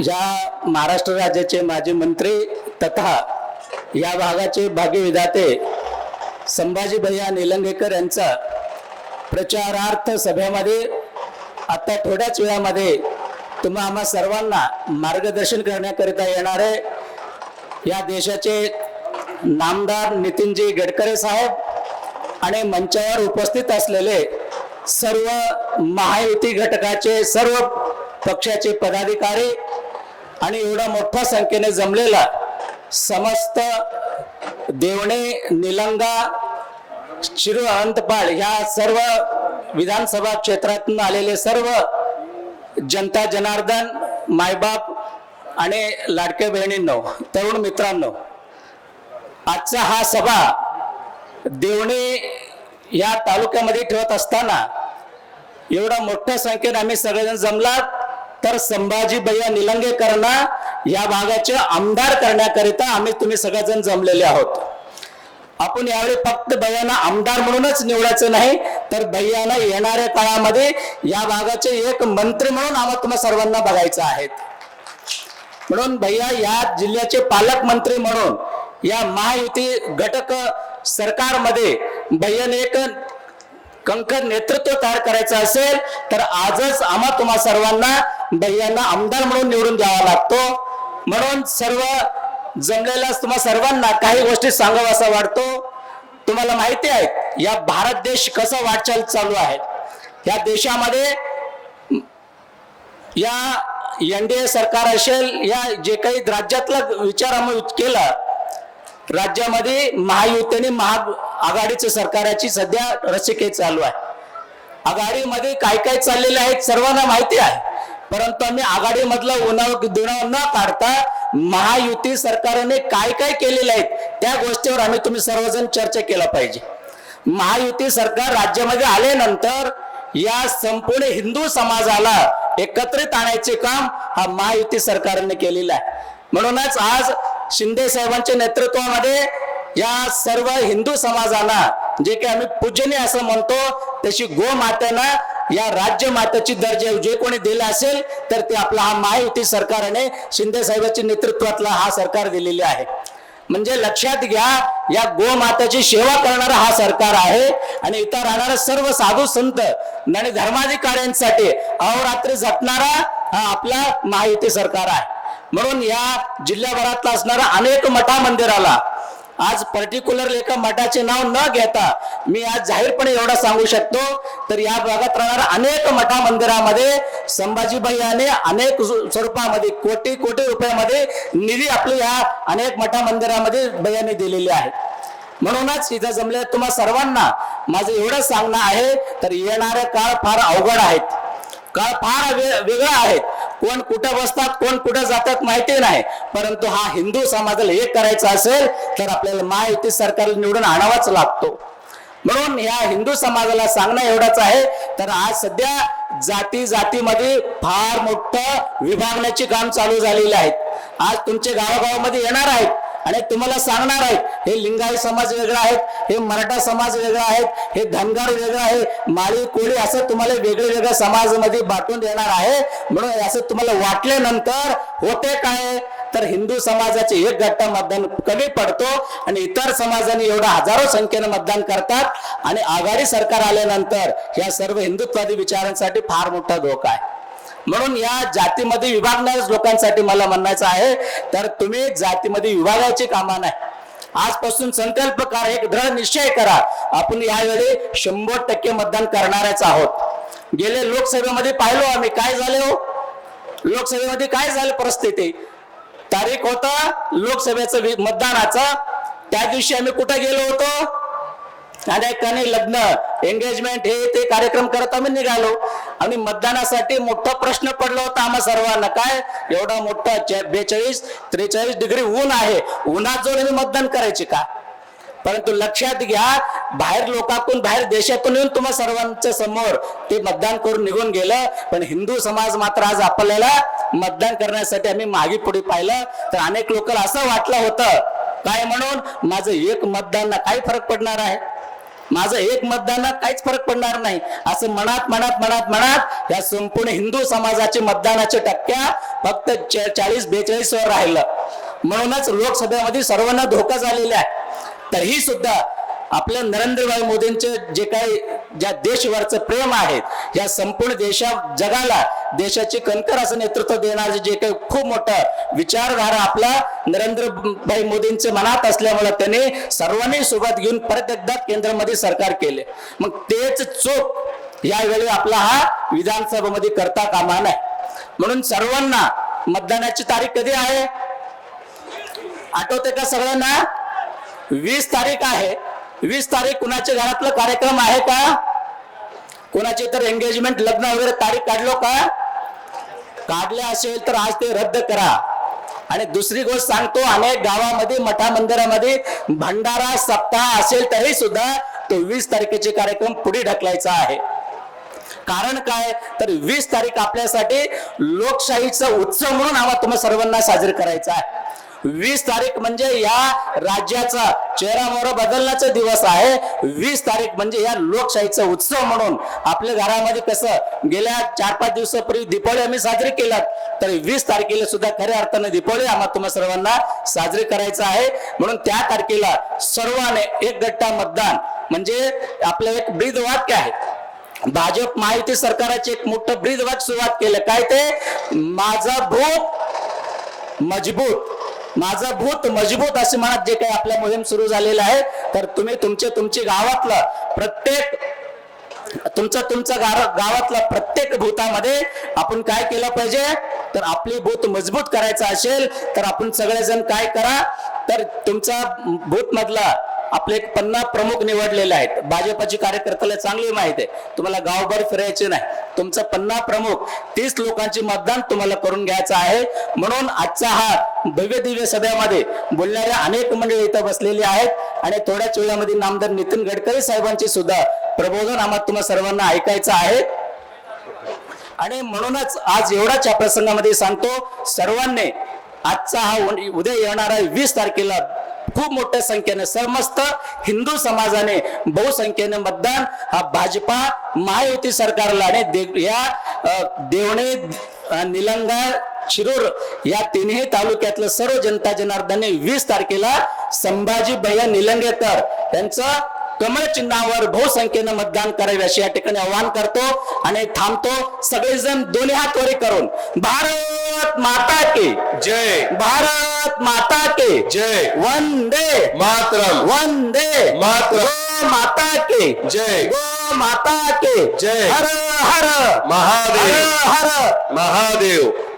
या महाराष्ट्र राज्याचे माजी मंत्री तथा या भागाचे भाग्यविधाते संभाजी भैया निलंगेकर यांचा प्रचारार्थ सभेमध्ये आता थोड्याच वेळामध्ये तुम्हा आम्हा सर्वांना मार्गदर्शन करण्याकरिता येणारे या देशाचे नामदार नितीनजी गडकरी साहेब आणि मंचावर उपस्थित असलेले सर्व महायुती घटकाचे सर्व पक्षाचे पदाधिकारी आणि एवढा मोठ्या संख्येने जमलेला समस्त देवणे निलंगा शिरू अनंतपाळ ह्या सर्व विधानसभा क्षेत्रातून आलेले सर्व जनता जनार्दन मायबाप आणि लाडके बहिणींनो तरुण मित्रांनो आजचा हा सभा देवणी या तालुक्यामध्ये ठेवत असताना एवढा मोठ्या संख्येने आम्ही सगळेजण जमलात. तर संभाजी भैया निलंगेकरांना या भागाचे आमदार करण्याकरिता आम्ही तुम्ही सगळेजण जमलेले आहोत. आपण यावेळी फक्त भैयाना आमदार म्हणूनच निवडायचं नाही तर भैयाना येणाऱ्या काळामध्ये या भागाचे एक मंत्री म्हणून आम्हाला तुम्हा सर्वांना बघायचं आहे. म्हणून भैया या जिल्ह्याचे पालकमंत्री म्हणून या महायुती घटक सरकारमध्ये भैयाने एक कंकण नेतृत्व तयार करायचं असेल तर आजच आम्हा तुम्हा सर्वांना भैयांना आमदार म्हणून निवडून द्यावा लागतो. म्हणून सर्व जमलेल्या तुम्हा सर्वांना काही गोष्टी सांगावं असा वाटतो. तुम्हाला माहिती आहे या भारत देश कसा वाटचाल चालू आहे. या देशामध्ये या एनडीए सरकार असेल या जे काही राज्यातला विचार आम्ही केला राज्यामध्ये महायुतीने महा आघाडीचं सरकाराची सध्या रसिके चालू आहे. आघाडीमध्ये काय काय चाललेले आहेत सर्वांना माहिती आहे. परंतु आम्ही आघाडीमधला उन्हाळ दुणाव न काढता महायुती सरकारने काय काय केलेलं आहे त्या गोष्टीवर आम्ही तुम्ही सर्वजण चर्चा केला पाहिजे. महायुती सरकार राज्यामध्ये आल्यानंतर या संपूर्ण हिंदू समाजाला एकत्रित आणायचे काम हा महायुती सरकारने केलेलं आहे. म्हणूनच आज शिंदे साहेबांच्या नेतृत्वामध्ये या सर्व हिंदू समाजाला जे काही आम्ही पूजनीय असं म्हणतो तशी गोमात्यानं या राज्य माताची दर्जा जे कोणी दिला असेल तर ते आपला हा महायुती सरकारने शिंदे साहेबांच्या नेतृत्वातला हा सरकार दिलेले आहे. म्हणजे लक्षात घ्या या गोमाताची सेवा करणारा हा सरकार आहे आणि इथं राहणारा सर्व साधू संत आणि धर्माधिकाऱ्यांसाठी अहोरात्री झटणारा हा आपला महायुती सरकार आहे. म्हणून या जिल्ह्याभरातला असणारा अनेक मठा मंदिराला आज पर्टिक्युलर एका मठाचे नाव न घेता मी आज जाहीरपणे एवढा सांगू शकतो. तर या भागात राहणाऱ्या अनेक मठा मंदिरामध्ये संभाजीबाई याने अनेक स्वरूपामध्ये कोटी कोटी रुपयामध्ये निधी आपली या अनेक मठा मंदिरामध्ये बयाने दिलेली आहे. म्हणूनच इथं जमले तुम्हा सर्वांना माझं एवढं सांगणं आहे तर येणारे काळ फार अवघड आहेत. काळ फार वेगळा आहेत कोण कुठं बसतात कोण कुठं जातात माहिती नाही. परंतु हा हिंदू समाजाला एक करायचा असेल तर आपल्याला महायुती सरकारला निवडून आणावाच लागतो. म्हणून या हिंदू समाजाला सांगणं एवढंच आहे तर आज सध्या जाती जातीमध्ये फार मोठं विभागण्याचे काम चालू झालेले आहेत. आज तुमचे गावागावामध्ये येणार आहेत. आणि तुम्हाला सांगणार आहेत हे लिंगायत समाज वेगळा आहेत हे मराठा समाज वेगळा आहेत हे धनगर वेगळं आहे माळी कोळी असं तुम्हाला वेगळे वेगळ्या समाजामध्ये बाटून देणार आहे. म्हणून असं तुम्हाला वाटल्यानंतर होते काय? तर हिंदू समाजाचे एक गट्टा मतदान कमी पडतो आणि इतर समाजाने एवढा हजारो संख्येने मतदान करतात. आणि आघाडी सरकार आल्यानंतर या सर्व हिंदुत्वादी विचारांसाठी फार मोठा धोका आहे. म्हणून या जातीमध्ये विभागणाऱ्याच लोकांसाठी मला म्हणायचं आहे. तर तुम्ही जातीमध्ये विभागायची कामा नाही. आजपासून संकल्प करा एक दृढ निश्चय करा. आपण यावेळी शंभर टक्के मतदान करणारच आहोत. गेले लोकसभेमध्ये पाहिलो आम्ही काय झाले हो? लोकसभेमध्ये काय झालं परिस्थिती? तारीख होता लोकसभेचं मतदानाचा. त्या दिवशी आम्ही कुठं गेलो होतो? अनेकांनी लग्न एंगेजमेंट हे ते कार्यक्रम करत आम्ही निघालो. आणि मतदानासाठी मोठा प्रश्न पडला होता आम्हा सर्वांना. काय? एवढा मोठा बेचाळीस त्रेचाळीस डिग्री ऊन आहे. उन्हात जाऊन आम्ही मतदान करायचे का? परंतु लक्षात घ्या बाहेर लोकातून बाहेर देशातून येऊन तुम्हा सर्वांच्या समोर ते मतदान करून निघून गेलं. पण हिंदू समाज मात्र आज आपल्याला मतदान करण्यासाठी आम्ही मागे पुढे पाहिलं. तर अनेक लोकांना असं वाटलं होतं. काय म्हणून? माझं एक मतदान काय फरक पडणार आहे? माझं एक मतदान काहीच फरक पडणार नाही. असं मनात मनात मनात मनात या संपूर्ण हिंदू समाजाचे मतदानाचे टक्क्या फक्त चाळीस बेचाळीस वर राहिलं. म्हणूनच लोकसभेमध्ये सर्वांना धोका झालेला आहे. तरीही सुद्धा आपल्या नरेंद्रभाई मोदींचे जे काही ज्या देशवरचं प्रेम आहे या संपूर्ण देशा जगाला देशाची कणकर असं नेतृत्व देणारे जे काही खूप मोठं विचारधारा आपला नरेंद्रभाई मोदींचे मनात असल्यामुळे त्यांनी सर्वांनी सोबत घेऊन परत एकदा केंद्रामध्ये सरकार केले. मग तेच चोख यावेळी आपला हा विधानसभेमध्ये करता कामा नाही म्हणून सर्वांना मतदानाची तारीख कधी आहे? आठवते का सगळ्यांना? वीस तारीख आहे. वीस तारीख कुणाच्या घरातलं कार्यक्रम आहे का? कुणाचे तर एंगेजमेंट लग्न वगैरे तारीख काढलो का? काढले असेल तर आज ते रद्द करा. आणि दुसरी गोष्ट सांगतो अनेक गावामध्ये मठा मंदिरामध्ये भंडारा सप्ताह असेल तरी सुद्धा तो वीस तारखेचे कार्यक्रम पुढे ढकलायचा आहे. कारण काय? तर वीस तारीख आपल्यासाठी लोकशाहीचा उत्सव म्हणून आम्हाला तुम्हाला सर्वांना साजरी करायचा आहे. वीस तारीख म्हणजे या राज्याचा चेहरा मोहरा बदलण्याचा दिवस आहे. वीस तारीख म्हणजे या लोकशाहीचा उत्सव म्हणून आपल्या घरामध्ये कसं गेल्या चार पाच दिवसापूर्वी दीपावली आम्ही साजरी केलात. तर वीस तारखेला सुद्धा खऱ्या अर्थाने दीपावली आम्हाला तुम्हा सर्वांना साजरी करायचं आहे. म्हणून त्या तारखेला सर्वांनी एक गट्टा मतदान म्हणजे आपलं एक ब्रीद वाक्य आहे. भाजप महायुती सरकाराचे एक मोठं ब्रीद वाक्य सुरुवात केलं. काय ते? माझा भूक मजबूत. माझा भूत मजबूत असे म्हणत जे काही आपल्या मोहीम सुरू झालेलं आहे तर तुम्ही तुमचे तुमचे गावातलं प्रत्येक तुमचं तुमचं गाव गावातल्या प्रत्येक भूतामध्ये आपण काय केलं पाहिजे? तर आपली भूत मजबूत करायचं असेल तर आपण सगळेजण काय करा? तर तुमचा भूत मधला आपले एक पन्ना प्रमुख निवडलेले आहेत. भाजपाची कार्यकर्त्याला चांगली माहिती आहे. तुम्हाला गावभर फिरायचे नाही. तुमचा पन्ना प्रमुख तीस लोकांची मतदान तुम्हाला करून घ्यायचं आहे. म्हणून आजचा हा भव्य दिव्य सभेमध्ये बोलणाऱ्या अनेक मंडळी इथं बसलेली आहेत. आणि थोड्याच वेळामध्ये नामदार नितीन गडकरी साहेबांची सुद्धा प्रबोधन आम्हाला तुम्हाला सर्वांना ऐकायचं आहे. आणि म्हणूनच आज एवढाच या प्रसंगामध्ये सांगतो सर्वांनी आजचा हा उद्या येणारा वीस तारखेला खूप मोठ्या संख्येने समस्त हिंदू समाजाने बहुसंख्येने मतदान हा भाजपा महायुती सरकारला आणि दे- या देवणे निलंगा शिरूर या तिन्ही तालुक्यातलं सर्व जनता जनार्दनने वीस तारखेला संभाजी भैया निलंगेकर यांचं कमळ चिन्हावर बहुसंख्येनं मतदान करावे असे या ठिकाणी आवाहन करतो आणि थांबतो. सगळेजण दोन्ही हात वरी करून भारत माता के जय. भारत माता के जय. वंदे. मातरम. वंदे. मातरम. गो माता के. जय. गो माता के. जय. हर हर. महादेव. हर हर. महादेव.